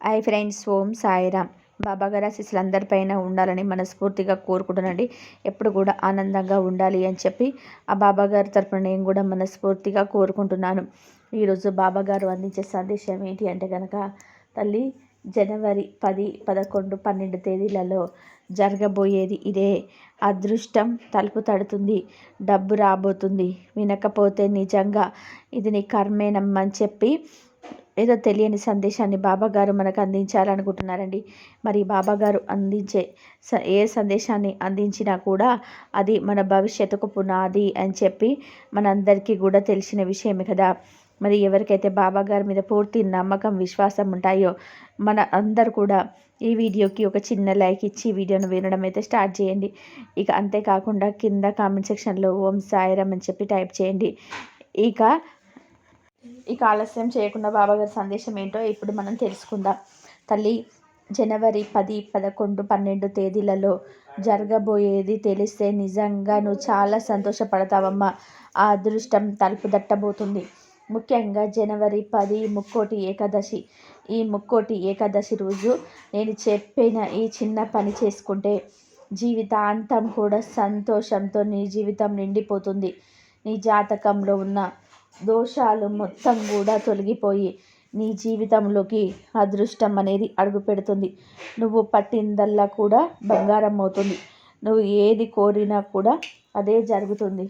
I friends Om Sairam. బాబాగారి శిష్యులందరి అందరిపైన ఉండాలని మనస్ఫూర్తిగా కోరుకుంటున్నాండి ఎప్పుడు కూడా ఆనందంగా ఉండాలి అని చెప్పి ఆ బాబాగారి తరపున నేను కూడా మనస్ఫూర్తిగా కోరుకుంటున్నాను. ఈరోజు బాబాగారు అందించే సందేశం ఏంటి అంటే కనుక తల్లి జనవరి పది పదకొండు పన్నెండు తేదీలలో జరగబోయేది ఇదే. అదృష్టం తలుపు తడుతుంది డబ్బు రాబోతుంది. వినకపోతే నిజంగా ఇది నీ కర్మేనమ్మని చెప్పి ఏదో తెలియని సందేశాన్ని బాబాగారు మనకు అందించాలనుకుంటున్నారండి. మరి బాబాగారు అందించే ఏ సందేశాన్ని అందించినా కూడా అది మన భవిష్యత్తుకు పునాది అని చెప్పి మనందరికీ కూడా తెలిసిన విషయమే కదా. మరి ఎవరికైతే బాబా గారి మీద పూర్తి నమ్మకం విశ్వాసం ఉంటాయో మన అందరు కూడా ఈ వీడియోకి ఒక చిన్న లైక్ ఇచ్చి వీడియోను వినడం అయితే స్టార్ట్ చేయండి. ఇక అంతేకాకుండా కింద కామెంట్ సెక్షన్లో ఓం సాయిరం అని చెప్పి టైప్ చేయండి. ఇక ఇక ఆలస్యం చేయకుండా బాబాగారి సందేశం ఏంటో ఇప్పుడు మనం తెలుసుకుందాం. తల్లి జనవరి పది పదకొండు పన్నెండు తేదీలలో జరగబోయేది తెలిస్తే నిజంగా నువ్వు చాలా సంతోషపడతావమ్మా. ఆ అదృష్టం తలుపు దట్టబోతుంది. ముఖ్యంగా జనవరి పది ముక్కోటి ఏకాదశి. ఈ ముక్కోటి ఏకాదశి రోజు నేను చెప్పిన ఈ చిన్న పని చేసుకుంటే జీవితాంతం కూడా సంతోషంతో నీ జీవితం నిండిపోతుంది. నీ జాతకంలో ఉన్న దోషాలు మొత్తం కూడా తొలగిపోయి నీ జీవితంలోకి అదృష్టం అనేది అడుగు పెడుతుంది. నువ్వు పట్టిందల్లా కూడా బంగారం అవుతుంది. నువ్వు ఏది కోరినా కూడా అదే జరుగుతుంది.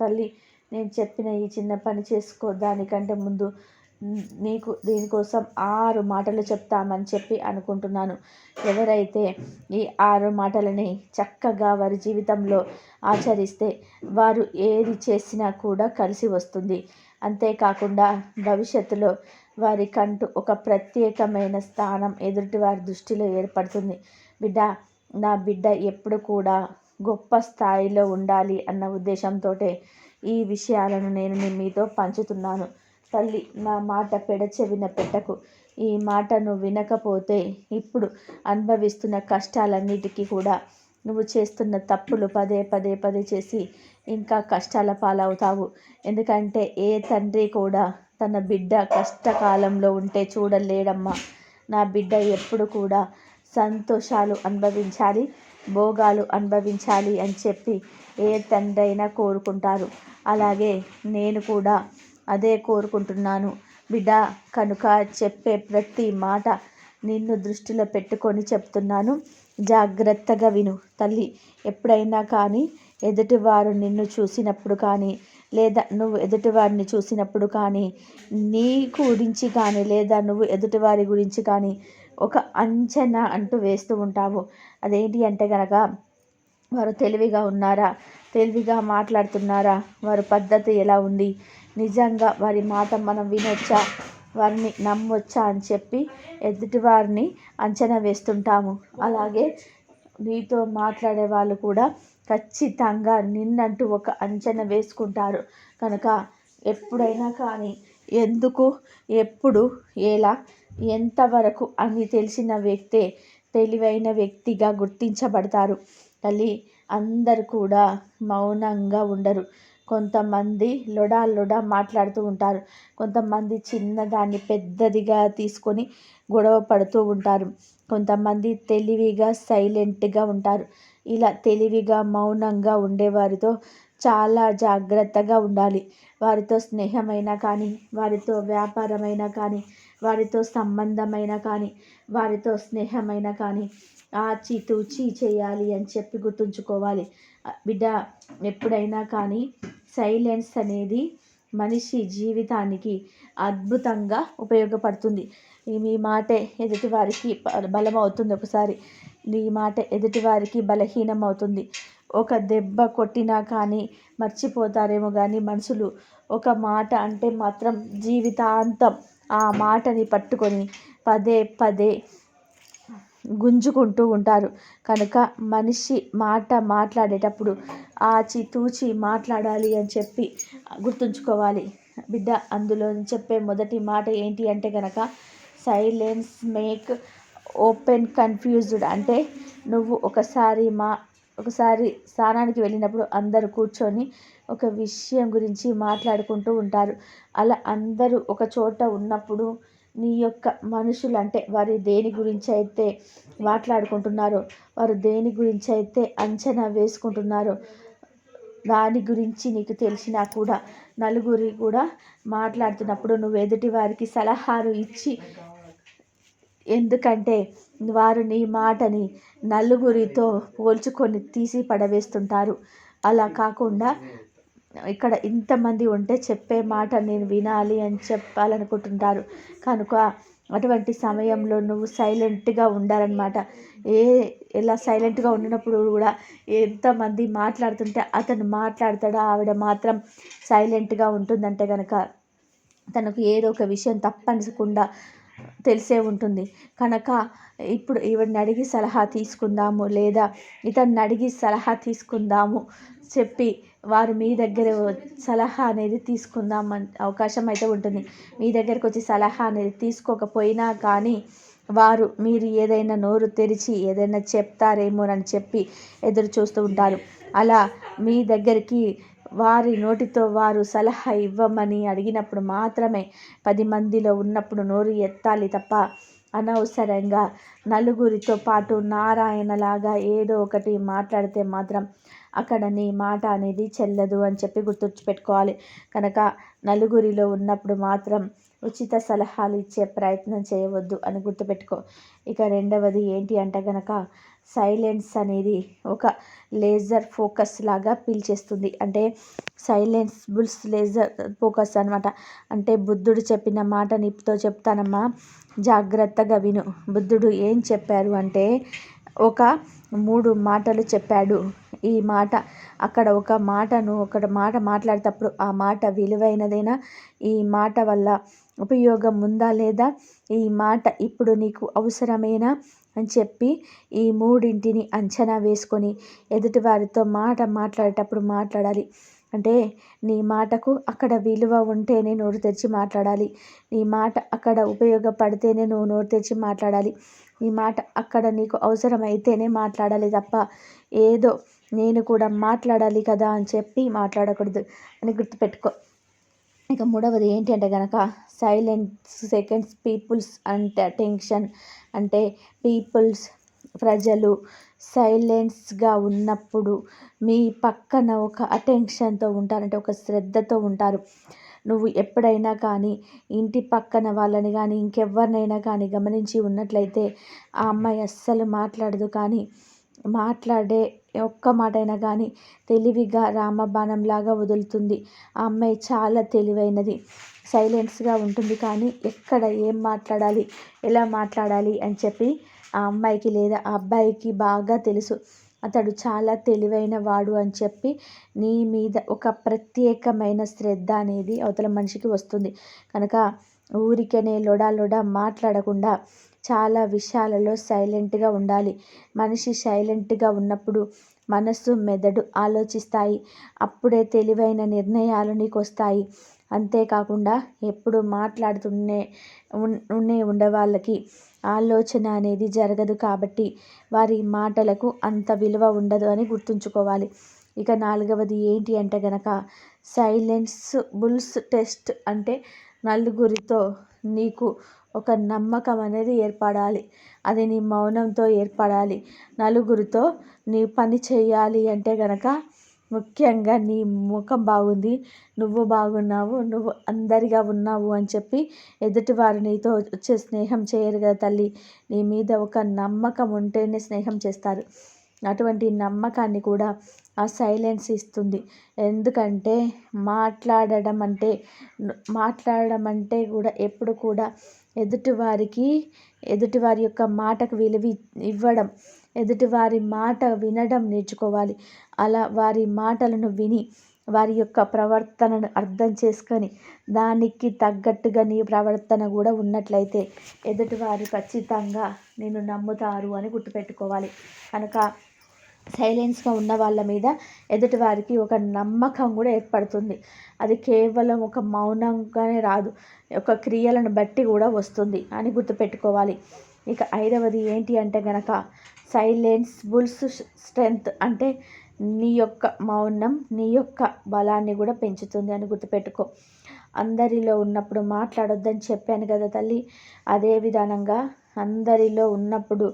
తల్లి నేను చెప్పిన ఈ చిన్న పని చేసుకో. దానికంటే ముందు నీకు దీనికోసం ఆరు మాటలు చెప్తామని చెప్పి అనుకుంటున్నాను. ఎవరైతే ఈ ఆరు మాటలని చక్కగా వారి జీవితంలో ఆచరిస్తే వారు ఏది చేసినా కూడా కలిసి వస్తుంది. అంతేకాకుండా భవిష్యత్తులో వారికంటూ ఒక ప్రత్యేకమైన స్థానం ఎదుటి వారి దృష్టిలో ఏర్పడుతుంది. బిడ్డ నా బిడ్డ ఎప్పుడు కూడా గొప్ప స్థాయిలో ఉండాలి అన్న ఉద్దేశంతో ఈ విషయాలను నేను మీతో పంచుతున్నాను. తల్లి నా మాట పెడచెవిన పెట్టకు ఈ మాటను వినకపోతే ఇప్పుడు అనుభవిస్తున్న కష్టాలన్నిటికీ కూడా నువ్వు చేస్తున్న తప్పులు పదే పదే పదే చేసి ఇంకా కష్టాల పాలవుతావు. ఎందుకంటే ఏ తండ్రి కూడా తన బిడ్డ కష్టకాలంలో ఉంటే చూడలేడమ్మా. నా బిడ్డ ఎప్పుడు కూడా సంతోషాలు అనుభవించాలి భోగాలు అనుభవించాలి అని చెప్పి ఏ తండ్రి అయినా కోరుకుంటారు. అలాగే నేను కూడా అదే కోరుకుంటున్నాను. బిడ్డ కనుక చెప్పే ప్రతి మాట నిన్ను దృష్టిలో పెట్టుకొని చెప్తున్నాను. జాగ్రత్తగా విను తల్లి. ఎప్పుడైనా కానీ ఎదుటివారు నిన్ను చూసినప్పుడు కానీ లేదా నువ్వు ఎదుటివారిని చూసినప్పుడు కానీ నీ గురించి కానీ లేదా నువ్వు ఎదుటివారి గురించి కానీ ఒక అంచనా అంటూ వేస్తూ ఉంటావు. అదేంటి అంటే గనక వారు తెలివిగా ఉన్నారా? తెలివిగా మాట్లాడుతున్నారా? వారి పద్ధతి ఎలా ఉంది? నిజంగా వారి మాట మనం వినొచ్చా? వారిని నమ్మొచ్చా అని చెప్పి ఎదుటివారిని అంచనా వేస్తుంటాము. అలాగే నీతో మాట్లాడే వాళ్ళు కూడా ఖచ్చితంగా నిన్నంటూ ఒక అంచనా వేసుకుంటారు. కనుక ఎప్పుడైనా కానీ ఎందుకు ఎప్పుడు ఎలా ఎంతవరకు అని తెలిసిన వ్యక్తే తెలివైన వ్యక్తిగా గుర్తించబడతారు. తల్లి అందరు కూడా మౌనంగా ఉండరు. కొంతమంది లొడా లొడా మాట్లాడుతూ ఉంటారు. కొంతమంది చిన్నదాన్ని పెద్దదిగా తీసుకొని గొడవ పడుతూ ఉంటారు. కొంతమంది తెలివిగా సైలెంట్గా ఉంటారు. ఇలా తెలివిగా మౌనంగా ఉండేవారితో చాలా జాగ్రత్తగా ఉండాలి. వారితో స్నేహమైనా కానీ వారితో వ్యాపారమైనా కానీ వారితో సంబంధమైన కానీ వారితో స్నేహమైన కానీ ఆచితూచి చేయాలి అని చెప్పి గుర్తుంచుకోవాలి. బిడ్డ ఎప్పుడైనా కానీ సైలెన్స్ అనేది మనిషి జీవితానికి అద్భుతంగా ఉపయోగపడుతుంది. మీ మాటే ఎదుటివారికి బలం అవుతుంది ఒకసారి. నీ మాట ఎదుటివారికి బలహీనం అవుతుంది ఒక దెబ్బ కొట్టినా కానీ మర్చిపోతారేమో కానీ మనుషులు ఒక మాట అంటే మాత్రం జీవితాంతం ఆ మాటని పట్టుకొని పదే పదే గుంజుకుంటూ ఉంటారు. కనుక మనిషి మాట మాట్లాడేటప్పుడు ఆచి తూచి మాట్లాడాలి అని చెప్పి గుర్తుంచుకోవాలి. బిడ్డ అందులో చెప్పే మొదటి మాట ఏంటి అంటే కనుక సైలెన్స్ మేక్ ఓపెన్ కన్ఫ్యూజ్డ్ అంటే నువ్వు ఒకసారి మా ఒకసారి స్నానానికి వెళ్ళినప్పుడు అందరూ కూర్చొని ఒక విషయం గురించి మాట్లాడుకుంటూ ఉంటారు. అలా అందరూ ఒక చోట ఉన్నప్పుడు నీ యొక్క మనుషులు అంటే వారు దేని గురించి అయితే మాట్లాడుకుంటున్నారో వారు దేని గురించి అయితే అంచనా వేసుకుంటున్నారో దాని గురించి నీకు తెలిసినా కూడా నలుగురి కూడా మాట్లాడుతున్నప్పుడు నువ్వు ఎదుటి వారికి సలహాలు ఇచ్చి ఎందుకంటే వారు నీ మాటని నలుగురితో పోల్చుకొని తీసి పడవేస్తుంటారు. అలా కాకుండా ఇక్కడ ఇంతమంది ఉంటే చెప్పే మాట నేను వినాలి అని చెప్పాలనుకుంటుంటారు. కనుక అటువంటి సమయంలో నువ్వు సైలెంట్గా ఉండాలన్నమాట. ఏ ఎలా సైలెంట్గా ఉన్నప్పుడు కూడా ఎంతమంది మాట్లాడుతుంటే అతను మాట్లాడతాడా? ఆవిడ మాత్రం సైలెంట్గా ఉంటుందంటే కనుక తనకు ఏదో ఒక విషయం తప్పనిసకుండా తెలిసే ఉంటుంది. కనుక ఇప్పుడు ఈవిడని అడిగి సలహా తీసుకుందాము లేదా ఇతన్ని అడిగి సలహా తీసుకుందాము చెప్పి వారు మీ దగ్గర సలహా అనేది తీసుకుందాం అవకాశం అయితే ఉంటుంది. మీ దగ్గరకు వచ్చి సలహా అనేది తీసుకోకపోయినా కానీ వారు మీరు ఏదైనా నోరు తెరిచి ఏదైనా చెప్తారేమోనని చెప్పి ఎదురు చూస్తూ ఉంటారు. అలా మీ దగ్గరికి వారి నోటితో వారు సలహా ఇవ్వమని అడిగినప్పుడు మాత్రమే పది మందిలో ఉన్నప్పుడు నోరు ఎత్తాలి తప్ప అనవసరంగా నలుగురితో పాటు నారాయణలాగా ఏదో ఒకటి మాట్లాడితే మాత్రం అక్కడ నీ మాట అనేది చెల్లదు అని చెప్పి గుర్తుపెట్టుకోవాలి కనుక నలుగురిలో ఉన్నప్పుడు మాత్రం ఉచిత సలహాలు ఇచ్చే ప్రయత్నం చేయవద్దు అని గుర్తుపెట్టుకో. ఇక రెండవది ఏంటి అంటే కనుక సైలెన్స్ అనేది ఒక లేజర్ ఫోకస్ లాగా పీల్చేస్తుంది అంటే సైలెన్స్ బుల్స్ లేజర్ ఫోకస్ అనమాట అంటే బుద్ధుడు చెప్పిన మాట నిప్పుతో చెప్తానమ్మా జాగ్రత్తగా విను. బుద్ధుడు ఏం చెప్పారు అంటే ఒక మూడు మాటలు చెప్పాడు. ఈ మాట అక్కడ ఒక మాటను ఒక మాట మాట్లాడేటప్పుడు ఆ మాట విలువైనదేనా? ఈ మాట వల్ల ఉపయోగం ఉందా లేదా? ఈ మాట ఇప్పుడు నీకు అవసరమేనా? అని చెప్పి ఈ మూడింటిని అంచనా వేసుకొని ఎదుటివారితో మాట మాట్లాడేటప్పుడు మాట్లాడాలి. అంటే నీ మాటకు అక్కడ విలువ ఉంటేనే నోరు తెరిచి మాట్లాడాలి. నీ మాట అక్కడ ఉపయోగపడితేనే నువ్వు నోరు తెరిచి మాట్లాడాలి. నీ మాట అక్కడ నీకు అవసరమైతేనే మాట్లాడాలి తప్ప ఏదో నేను కూడా మాట్లాడాలి కదా అని చెప్పి మాట్లాడకూడదు అని గుర్తుపెట్టుకో. ఇక మూడవది ఏంటి అంటే కనుక సైలెంట్ సెకండ్స్ పీపుల్స్ అంటే అటెన్షన్ అంటే పీపుల్స్ ప్రజలు సైలెన్స్గా ఉన్నప్పుడు మీ పక్కన ఒక అటెన్షన్తో ఉంటారంటే ఒక శ్రద్ధతో ఉంటారు. నువ్వు ఎప్పుడైనా కానీ ఇంటి పక్కన వాళ్ళని కానీ ఇంకెవరినైనా కానీ గమనించి ఉన్నట్లయితే ఆ అమ్మాయి అస్సలు మాట్లాడదు. కానీ మాట్లాడే ఒక్క మాటైనా కానీ తెలివిగా రామబాణంలాగా వదులుతుంది. ఆ అమ్మాయి చాలా తెలివైనది. సైలెన్స్గా ఉంటుంది. కానీ ఎక్కడ ఏం మాట్లాడాలి? ఎలా మాట్లాడాలి? అని చెప్పి ఆ అమ్మాయికి లేదా ఆ అబ్బాయికి బాగా తెలుసు. అతడు చాలా తెలివైన వాడు అని చెప్పి నీ మీద ఒక ప్రత్యేకమైన శ్రద్ధ అనేది అవతల మనిషికి వస్తుంది. కనుక ఊరికనే లొడా లొడా మాట్లాడకుండా చాలా విషయాలలో సైలెంట్గా ఉండాలి. మనిషి సైలెంట్గా ఉన్నప్పుడు మనస్సు మెదడు ఆలోచిస్తాయి. అప్పుడే తెలివైన నిర్ణయాలు నీకు వస్తాయి. అంతేకాకుండా ఎప్పుడు మాట్లాడుతూనే ఉండే ఉండేవాళ్ళకి ఆలోచన అనేది జరగదు కాబట్టి వారి మాటలకు అంత విలువ ఉండదు అని గుర్తుంచుకోవాలి. ఇక నాలుగవది ఏంటి అంటే గనక సైలెన్స్ బుల్స్ టెస్ట్ అంటే నలుగురితో నీకు ఒక నమ్మకం అనేది ఏర్పడాలి. అది నీ మౌనంతో ఏర్పడాలి. నలుగురితో నీ పని చేయాలి అంటే గనక ముఖ్యంగా నీ ముఖం బాగుంది నువ్వు బాగున్నావు నువ్వు అందరిగా ఉన్నావు అని చెప్పి ఎదుటివారు నీతో వచ్చే స్నేహం చేయరు కదా తల్లి. నీ మీద ఒక నమ్మకం ఉంటేనే స్నేహం చేస్తారు. అటువంటి నమ్మకాన్ని కూడా ఆ సైలెన్స్ ఇస్తుంది. ఎందుకంటే మాట్లాడడం అంటే మాట్లాడడం అంటే కూడా ఎప్పుడు కూడా ఎదుటివారికి ఎదుటివారి యొక్క మాటకు విలువ ఇవ్వడం. ఎదుటివారి మాట వినడం నేర్చుకోవాలి. అలా వారి మాటలను విని వారి యొక్క ప్రవర్తనను అర్థం చేసుకొని దానికి తగ్గట్టుగా నీ ప్రవర్తన కూడా ఉన్నట్లయితే ఎదుటివారు ఖచ్చితంగా నేను నమ్ముతారు అని గుర్తుపెట్టుకోవాలి. కనుక సైలెన్స్గా ఉన్న వాళ్ళ మీద ఎదుటివారికి ఒక నమ్మకం కూడా ఏర్పడుతుంది. అది కేవలం ఒక మౌనంగానే రాదు ఒక క్రియలను బట్టి కూడా వస్తుంది అని గుర్తుపెట్టుకోవాలి. ఇక ఐదవది ఏంటి అంటే గనక సైలెన్స్ బుల్స్ స్ట్రెంగ్త్ అంటే నీ యొక్క మౌనం నీ యొక్క బలాన్ని కూడా పెంచుతుంది అని గుర్తుపెట్టుకో. అందరిలో ఉన్నప్పుడు మాట్లాడొద్దని చెప్పాను కదా తల్లి. అదే విధానంగా అందరిలో ఉన్నప్పుడు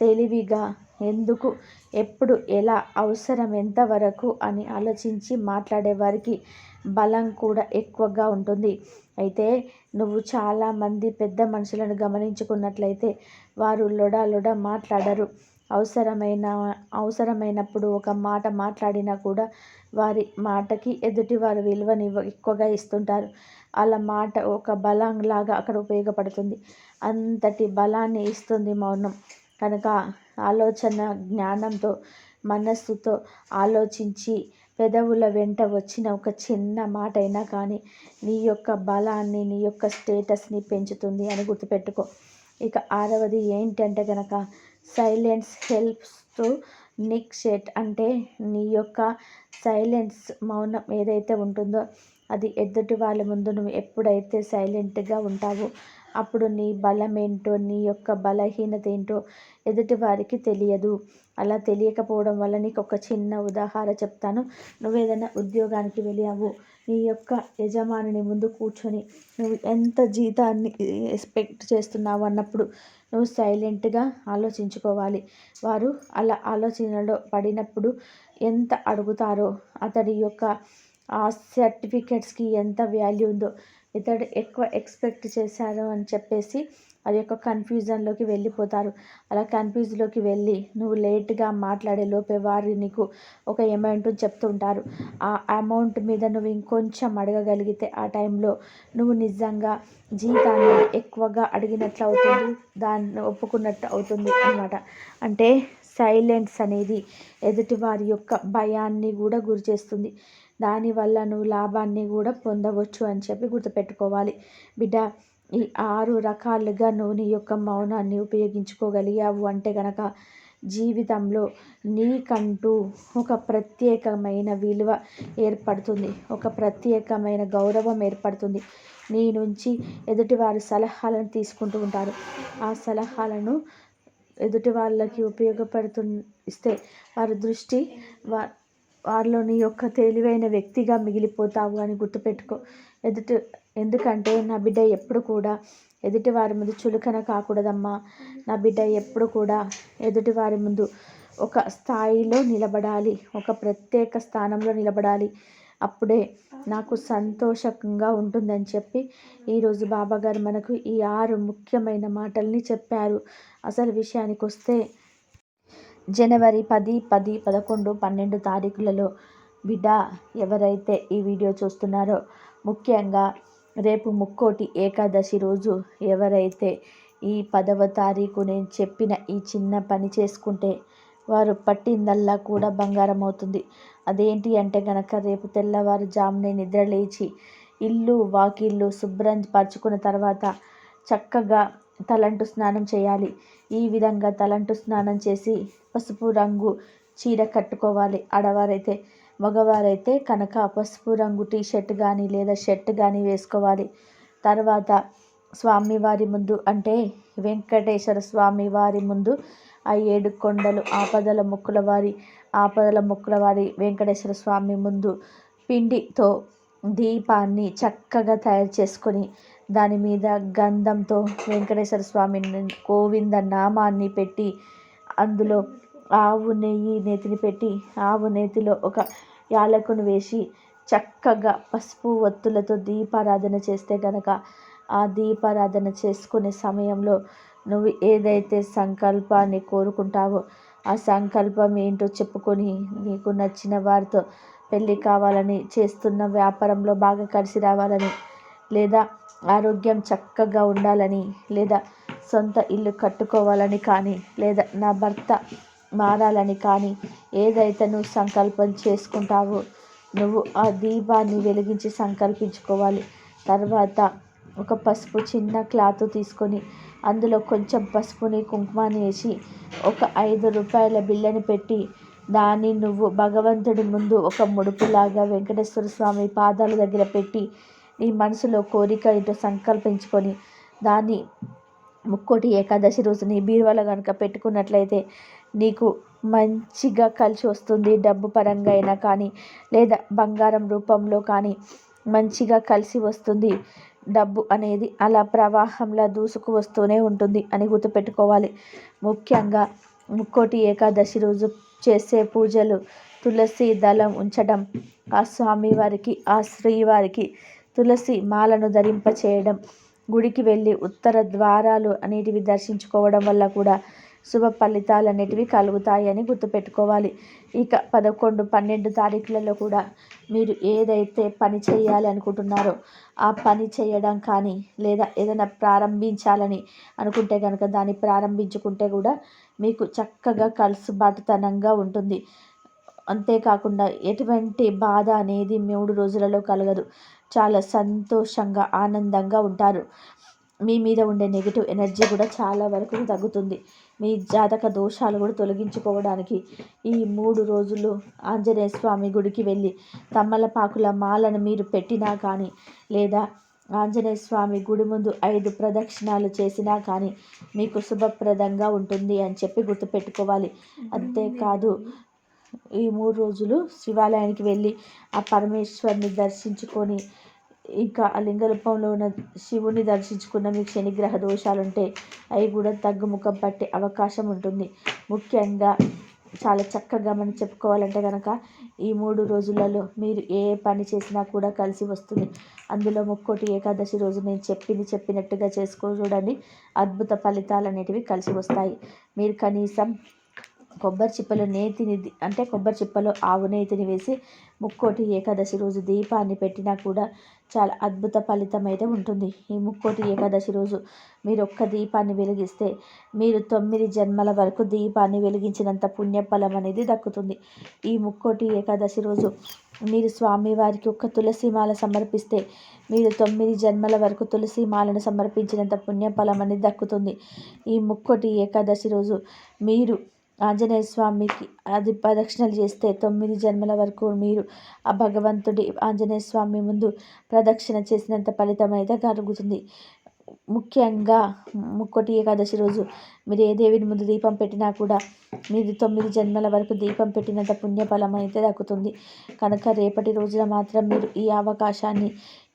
తెలివిగా ఎందుకు ఎప్పుడు ఎలా అవసరం ఎంతవరకు అని ఆలోచించి మాట్లాడే వారికి బలం కూడా ఎక్కువగా ఉంటుంది. అయితే నువ్వు చాలామంది పెద్ద మనుషులను గమనించుకున్నట్లయితే వారు లొడ లొడ మాట్లాడరు. అవసరమైన అవసరమైనప్పుడు ఒక మాట మాట్లాడినా కూడా వారి మాటకి ఎదుటి వారి విలువని ఎక్కువగా ఇస్తుంటారు. అలా మాట ఒక బలంలాగా అక్కడ ఉపయోగపడుతుంది. అంతటి బలాన్ని ఇస్తుంది మౌనం. కనుక ఆలోచన జ్ఞానంతో మనస్సుతో ఆలోచించి పెదవుల వెంట వచ్చిన ఒక చిన్న మాట అయినా కానీ నీ యొక్క బలాన్ని నీ యొక్క స్టేటస్ని పెంచుతుంది అని గుర్తుపెట్టుకో. ఇక ఆరవది ఏంటంటే కనుక సైలెన్స్ హెల్ప్స్ టు నిక్ షెట్ అంటే నీ యొక్క సైలెన్స్ మౌనం ఏదైతే ఉంటుందో అది ఎదుటి వాళ్ళ ముందు నువ్వు ఎప్పుడైతే సైలెంట్గా ఉంటావో అప్పుడు నీ బలం ఏంటో నీ యొక్క బలహీనత ఏంటో ఎదుటి వారికి తెలియదు. అలా తెలియకపోవడం వల్ల నీకు ఒక చిన్న ఉదాహరణ చెప్తాను. నువ్వు ఏదైనా ఉద్యోగానికి వెళ్ళావు నీ యొక్క యజమానిని ముందు కూర్చొని నువ్వు ఎంత జీతాన్ని ఎక్స్పెక్ట్ చేస్తున్నావు అన్నప్పుడు నువ్వు సైలెంట్గా ఆలోచించుకోవాలి. వారు అలా ఆలోచనలో పడినప్పుడు ఎంత అడుగుతారో అతడి యొక్క ఆ సర్టిఫికెట్స్కి ఎంత వాల్యూ ఉందో ఇతడు ఎక్కువ ఎక్స్పెక్ట్ చేశారు అని చెప్పేసి అది యొక్క కన్ఫ్యూజన్లోకి వెళ్ళిపోతారు. అలా కన్ఫ్యూజ్లోకి వెళ్ళి నువ్వు లేట్గా మాట్లాడే లోపే వారు నీకు ఒక అమౌంట్ చెప్తుంటారు. ఆ అమౌంట్ మీద నువ్వు ఇంకొంచెం అడగగలిగితే ఆ టైంలో నువ్వు నిజంగా జీతాన్ని ఎక్కువగా అడిగినట్లు అవుతుంది దాన్ని ఒప్పుకున్నట్టు అవుతుంది అనమాట అంటే సైలెన్స్ అనేది ఎదుటివారి యొక్క భయాన్ని కూడా గురి చేస్తుంది. దానివల్ల నువ్వు లాభాన్ని కూడా పొందవచ్చు అని చెప్పి గుర్తుపెట్టుకోవాలి. బిడ్డ ఈ ఆరు రకాలుగా నువ్వు నీ యొక్క మౌనాన్ని ఉపయోగించుకోగలిగావు అంటే గనక జీవితంలో నీకంటూ ఒక ప్రత్యేకమైన విలువ ఏర్పడుతుంది. ఒక ప్రత్యేకమైన గౌరవం ఏర్పడుతుంది. నీ నుంచి ఎదుటివారి సలహాలను తీసుకుంటూ ఉంటారు. ఆ సలహాలను ఎదుటి వాళ్ళకి ఉపయోగపడుతు ఇస్తే వారి దృష్టి వా వారిలో నీ యొక్క తెలివైన వ్యక్తిగా మిగిలిపోతావు అని గుర్తుపెట్టుకో. ఎదుటి ఎందుకంటే నా బిడ్డ ఎప్పుడు కూడా ఎదుటి వారి ముందు చులకన కాకూడదమ్మా. నా బిడ్డ ఎప్పుడు కూడా ఎదుటి వారి ముందు ఒక స్థాయిలో నిలబడాలి ఒక ప్రత్యేక స్థానంలో నిలబడాలి. అప్పుడే నాకు సంతోషంగా ఉంటుందని చెప్పి ఈరోజు బాబాగారు మనకు ఈ ఆరు ముఖ్యమైన మాటల్ని చెప్పారు. అసలు విషయానికి వస్తే జనవరి పది పది పదకొండు పన్నెండు తారీఖులలో బిడ్డ ఎవరైతే ఈ వీడియో చూస్తున్నారో ముఖ్యంగా రేపు ముక్కోటి ఏకాదశి రోజు ఎవరైతే ఈ పదవ తారీఖు నేను చెప్పిన ఈ చిన్న పని చేసుకుంటే వారు పట్టిందల్లా కూడా బంగారం అవుతుంది అదేంటి అంటే కనుక రేపు తెల్లవారుజామునే నిద్ర లేచి ఇల్లు వాకిళ్ళు శుభ్రం పరుచుకున్న తర్వాత చక్కగా తలంటు స్నానం చేయాలి. ఈ విధంగా తలంటు స్నానం చేసి పసుపు రంగు చీర కట్టుకోవాలి. ఆడవారైతే మగవారైతే కనుక పసుపు రంగు టీ షర్ట్ కానీ లేదా షర్ట్ కానీ వేసుకోవాలి. తర్వాత స్వామివారి ముందు అంటే వెంకటేశ్వర స్వామి వారి ముందు ఆ ఏడు కొండలు ఆపదల మొక్కుల వారి ఆపదల మొక్కుల వారి వెంకటేశ్వర స్వామి ముందు పిండితో దీపాన్ని చక్కగా తయారు చేసుకొని దాని మీద గంధంతో వెంకటేశ్వర స్వామి గోవింద నామాన్ని పెట్టి అందులో ఆవు నెయ్యి నేతిని పెట్టి ఆవు నేతిలో ఒక యాలకును వేసి చక్కగా పసుపు ఒత్తులతో దీపారాధన చేస్తే కనుక ఆ దీపారాధన చేసుకునే సమయంలో నువ్వు ఏదైతే సంకల్పాన్ని కోరుకుంటావో ఆ సంకల్పం ఏంటో చెప్పుకొని నీకు నచ్చిన వారితో పెళ్ళి కావాలని చేస్తున్న వ్యాపారంలో బాగా కలిసి రావాలని లేదా ఆరోగ్యం చక్కగా ఉండాలని లేదా సొంత ఇల్లు కట్టుకోవాలని కానీ లేదా నా భర్త మారాలని కానీ ఏదైతే నువ్వు సంకల్పం చేసుకుంటావో నువ్వు ఆ దీపాన్ని వెలిగించి సంకల్పించుకోవాలి. తర్వాత ఒక పసుపు చిన్న క్లాత్ తీసుకొని అందులో కొంచెం పసుపుని కుంకుమని వేసి ఒక ఐదు రూపాయల బిల్లని పెట్టి దాన్ని నువ్వు భగవంతుడి ముందు ఒక ముడుపులాగా వెంకటేశ్వర స్వామి పాదాల దగ్గర పెట్టి నీ మనసులో కోరిక ఏంటో సంకల్పించుకొని దాన్ని ముక్కోటి ఏకాదశి రోజు నీ బీరువాలో కనుక పెట్టుకున్నట్లయితే నీకు మంచిగా కలిసి వస్తుంది డబ్బు పరంగా అయినా కానీ లేదా బంగారం రూపంలో కానీ మంచిగా కలిసి వస్తుంది. డబ్బు అనేది అలా ప్రవాహంలా దూసుకు వస్తూనే ఉంటుంది అని గుర్తుపెట్టుకోవాలి. ముఖ్యంగా ముక్కోటి ఏకాదశి రోజు చేసే పూజలు తులసి దళం ఉంచడం ఆ స్వామివారికి ఆ శ్రీవారికి తులసి మాలను ధరింప చేయడం గుడికి వెళ్ళి ఉత్తర ద్వారాలు అనేటివి దర్శించుకోవడం వల్ల కూడా శుభ ఫలితాలు అనేటివి కలుగుతాయని గుర్తుపెట్టుకోవాలి. ఇక పదకొండు పన్నెండు తారీఖులలో కూడా మీరు ఏదైతే పని చేయాలి అనుకుంటున్నారో ఆ పని చేయడం కానీ లేదా ఏదైనా ప్రారంభించాలని అనుకుంటే కనుక దాన్ని ప్రారంభించుకుంటే కూడా మీకు చక్కగా కలుసుబాటుతనంగా ఉంటుంది. అంతేకాకుండా ఎటువంటి బాధ అనేది మూడు రోజులలో కలగదు. చాలా సంతోషంగా ఆనందంగా ఉంటారు. మీ మీద ఉండే నెగిటివ్ ఎనర్జీ కూడా చాలా వరకు తగ్గుతుంది. మీ జాతక దోషాలు కూడా తొలగించుకోవడానికి ఈ మూడు రోజులు ఆంజనేయ స్వామి గుడికి వెళ్ళి తమ్మలపాకుల మాలను మీరు పెట్టినా కానీ లేదా ఆంజనేయ స్వామి గుడి ముందు ఐదు ప్రదక్షిణాలు చేసినా కానీ మీకు శుభప్రదంగా ఉంటుంది అని చెప్పి గుర్తుపెట్టుకోవాలి. అంతేకాదు ఈ మూడు రోజులు శివాలయానికి వెళ్ళి ఆ పరమేశ్వరిని దర్శించుకొని ఇంకా ఆ లింగ రూపంలో ఉన్న శివుని దర్శించుకున్న మీకు శనిగ్రహ దోషాలుంటే అవి కూడా తగ్గుముఖం పట్టే అవకాశం ఉంటుంది. ముఖ్యంగా చాలా చక్కగా మనం చెప్పుకోవాలంటే కనుక ఈ మూడు రోజులలో మీరు ఏ పని చేసినా కూడా కలిసి వస్తుంది. అందులో ముక్కోటి ఏకాదశి రోజు నేను చెప్పింది చెప్పినట్టుగా చేసుకో చూడండి అద్భుత ఫలితాలు అనేటివి కలిసి వస్తాయి. మీరు కనీసం కొబ్బరి చిప్పలో నేతిని అంటే కొబ్బరి చిప్పలో ఆవు నేతిని వేసి ముక్కోటి ఏకాదశి రోజు దీపాన్ని పెట్టినా కూడా చాలా అద్భుత ఫలితం అయితే ఉంటుంది. ఈ ముక్కోటి ఏకాదశి రోజు మీరు ఒక్క దీపాన్ని వెలిగిస్తే మీరు తొమ్మిది జన్మల వరకు దీపాన్ని వెలిగించినంత పుణ్యఫలం అనేది దక్కుతుంది. ఈ ముక్కోటి ఏకాదశి రోజు మీరు స్వామివారికి ఒక్క తులసి మాల సమర్పిస్తే మీరు తొమ్మిది జన్మల వరకు తులసి మాలను సమర్పించినంత పుణ్యఫలం అనేది దక్కుతుంది. ఈ ముక్కోటి ఏకాదశి రోజు మీరు ఆంజనేయ స్వామికి అది ప్రదక్షిణలు చేస్తే తొమ్మిది జన్మల వరకు మీరు ఆ భగవంతుడి ఆంజనేయ స్వామి ముందు ప్రదక్షిణ చేసినంత ఫలితం అయితే కలుగుతుంది ముఖ్యంగా ముక్కోటి ఏకాదశి రోజు మీరు ఏ దేవిని ముందు దీపం పెట్టినా కూడా మీరు తొమ్మిది జన్మల వరకు దీపం పెట్టినంత పుణ్యఫలం అయితే దక్కుతుంది. కనుక రేపటి రోజున మాత్రం మీరు ఈ అవకాశాన్ని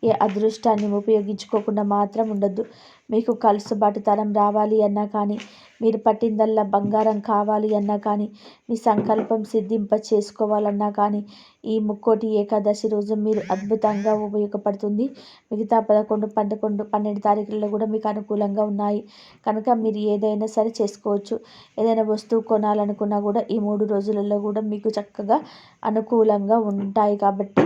ఏ అదృష్టాన్ని ఉపయోగించుకోకుండా మాత్రం ఉండొద్దు. మీకు కలుసుబాటు తరం రావాలి అన్నా కానీ మీరు పట్టిందల్లా బంగారం కావాలి అన్నా కానీ మీ సంకల్పం సిద్ధింప చేసుకోవాలన్నా కానీ ఈ ముక్కోటి ఏకాదశి రోజు మీరు అద్భుతంగా ఉపయోగపడుతుంది. మిగతా పదకొండు పదకొండు పన్నెండు తారీఖులలో కూడా మీకు అనుకూలంగా ఉన్నాయి. కనుక మీరు ఏదైనా సరే చేసుకోవచ్చు. ఏదైనా వస్తువు కొనాలనుకున్నా కూడా ఈ మూడు రోజులలో కూడా మీకు చక్కగా అనుకూలంగా ఉంటాయి కాబట్టి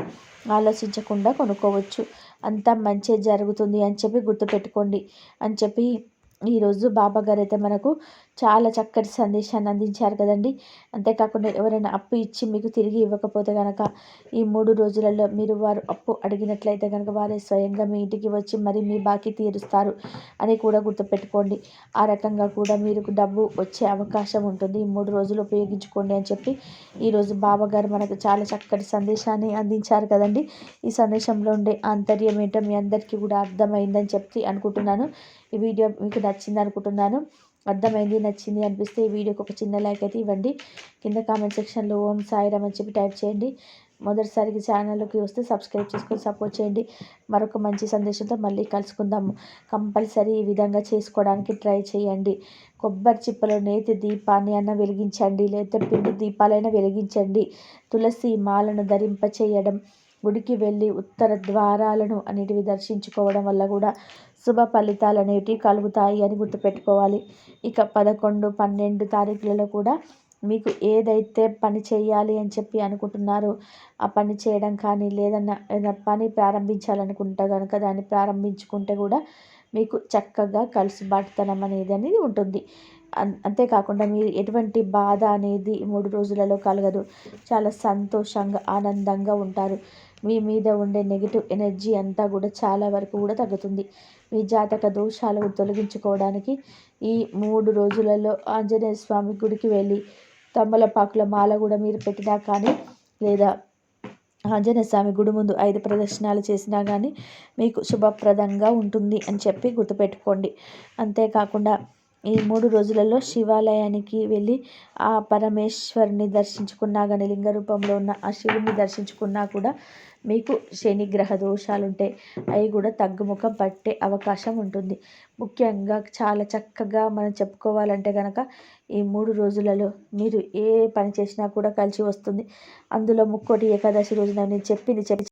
ఆలోచించకుండా కొనుక్కోవచ్చు. అంతా మంచి జరుగుతుంది అని చెప్పి గుర్తుపెట్టుకోండి. అని చెప్పి ఈరోజు బాబా గారు అయితే మనకు చాలా చక్కటి సందేశాన్ని అందించారు కదండి. అంతేకాకుండా ఎవరైనా అప్పు ఇచ్చి మీకు తిరిగి ఇవ్వకపోతే కనుక ఈ మూడు రోజులలో మీరు వారు అప్పు అడిగినట్లయితే కనుక వారే స్వయంగా మీ ఇంటికి వచ్చి మరి మీ బాకీ తీరుస్తారు అని కూడా గుర్తుపెట్టుకోండి. ఆ రకంగా కూడా మీరు డబ్బు వచ్చే అవకాశం ఉంటుంది. ఈ మూడు రోజులు ఉపయోగించుకోండి అని చెప్పి ఈరోజు బాబా గారు మనకు చాలా చక్కటి సందేశాన్ని అందించారు కదండి. ఈ సందేశంలో ఉండే ఆంతర్యం ఏంటో మీ అందరికీ కూడా అర్థమైందని చెప్పి అనుకుంటున్నాను. ఈ వీడియో మీకు నచ్చింది అనుకుంటున్నాను. అర్థమైంది నచ్చింది అనిపిస్తే ఈ వీడియోకి ఒక చిన్న లైక్ అయితే ఇవ్వండి. కింద కామెంట్ సెక్షన్లో ఓం సాయిరామ్ అని చెప్పి టైప్ చేయండి. మొదటిసారికి ఛానల్లోకి వస్తే సబ్స్క్రైబ్ చేసుకొని సపోర్ట్ చేయండి. మరొక మంచి సందేశంతో మళ్ళీ కలుసుకుందాము కంపల్సరీ ఈ విధంగా చేసుకోవడానికి ట్రై చేయండి. కొబ్బరి చిప్పలో నేతి దీపాన్ని అన్న వెలిగించండి లేదా పిండి దీపాలైనా వెలిగించండి. తులసి మాలను ధరింప చేయడం గుడికి వెళ్ళి ఉత్తర ద్వారాలను అనేటివి దర్శించుకోవడం వల్ల కూడా శుభ ఫలితాలు అనేవి కలుగుతాయి అని గుర్తుపెట్టుకోవాలి. ఇక పదకొండు పన్నెండు తారీఖులలో కూడా మీకు ఏదైతే పని చేయాలి అని చెప్పి అనుకుంటున్నారో ఆ పని చేయడం కానీ లేదన్నా ఏదైనా పని ప్రారంభించాలనుకుంటే కనుక దాన్ని ప్రారంభించుకుంటే కూడా మీకు చక్కగా కలిసిబాటుతనం అనేది అనేది ఉంటుంది. అంతేకాకుండా మీరు ఎటువంటి బాధ అనేది మూడు రోజులలో కలగదు. చాలా సంతోషంగా ఆనందంగా ఉంటారు. మీ మీద ఉండే నెగిటివ్ ఎనర్జీ అంతా కూడా చాలా వరకు కూడా తగ్గుతుంది. మీ జాతక దోషాలు తొలగించుకోవడానికి ఈ మూడు రోజులలో ఆంజనేయ స్వామి గుడికి వెళ్ళి తమ్మలపాకుల మాల కూడా మీరు పెట్టినా కానీ లేదా ఆంజనేయ స్వామి గుడి ముందు ఐదు ప్రదర్శనలు చేసినా కానీ మీకు శుభప్రదంగా ఉంటుంది అని చెప్పి గుర్తుపెట్టుకోండి. అంతేకాకుండా ఈ మూడు రోజులలో శివాలయానికి వెళ్ళి ఆ పరమేశ్వరుని దర్శించుకున్నా కానీ లింగ రూపంలో ఉన్న ఆ శివుని దర్శించుకున్నా కూడా మీకు శని గ్రహ దోషాలు ఉంటాయి అవి కూడా తగ్గుముఖం పట్టే అవకాశం ఉంటుంది. ముఖ్యంగా చాలా చక్కగా మనం చెప్పుకోవాలంటే కనుక ఈ మూడు రోజులలో మీరు ఏ పని చేసినా కూడా కలిసి వస్తుంది. అందులో ముక్కోటి ఏకాదశి రోజున నేను చెప్పింది చెప్పి